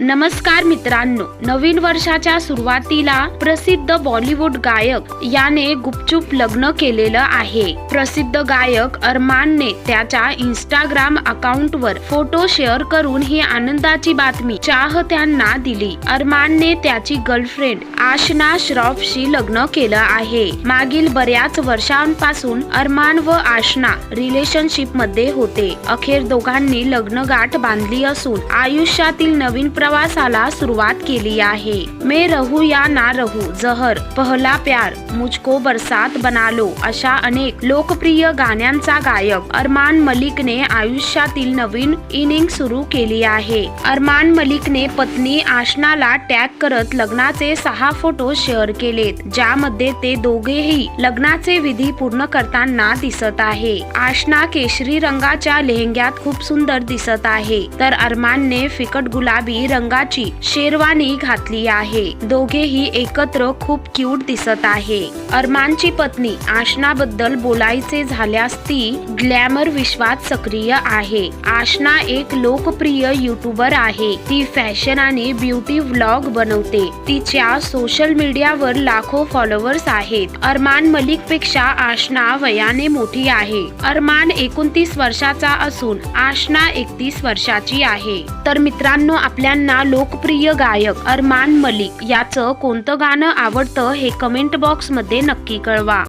नमस्कार मित्रांनो नवीन वर्षाच्या सुरुवातीला प्रसिद्ध बॉलिवूड गायक याने गुपचूप लग्न केलेलं आहे. प्रसिद्ध गायक अरमानने त्याच्या इंस्टाग्राम अकाउंटवर फोटो शेअर करून ही आनंदाची बातमी चाहत्यांना दिली. अरमानने त्याची गर्लफ्रेंड आशना श्रॉफशी लग्न केलं आहे. मागील बऱ्याच वर्षांपासून अरमान व आशना रिलेशनशिपमध्ये होते. अखेर दोघांनी लग्नगाठ बांधली असून आयुष्यातील नवीन प्रवासाला सुरुवात केली आहे. मे रहू या ना रहू जहर पहला प्यार मुझको बरसात बनालो अशा अनेक लोकप्रिय गाण्यांचा गायक अरमान मलिकने आयुष्यातील नवीन इनिंग सुरू केली आहे. अरमान मलिकने पत्नी आशनाला टॅग करत लग्नाचे सहा फोटो शेअर केलेत ज्यामध्ये ते दोघेही लग्नाचे विधी पूर्ण करताना दिसत आहे. आशना केशरी रंगाच्या लेहंग्यात खूप सुंदर दिसत आहे. तर अरमानने फिकट गुलाबी रंगाची शेरवानी घातली आहे. दोघेही एकत्र खूप क्यूट दिसत आहे. अरमानची पत्नी आशनाबद्दल बोलायचे झाल्यास ती ग्लॅमर विश्वात सक्रिय आहे. आशना एक लोकप्रिय युट्यूबर आहे. ती फॅशन आणि ब्युटी व्लॉग बनवते. तिच्या सोशल मीडियावर लाखो फॉलोअर्स आहेत. अरमान मलिकपेक्षा आशना वयाने मोठी आहे. अरमान एकोणतीस वर्षाचा असून आशना एकतीस वर्षाची आहे. तर मित्रांनो आपल्या यांना लोकप्रिय गायक अरमान मलिक याचं कोणतं गाणं आवडतं हे कमेंट बॉक्समध्ये नक्की कळवा.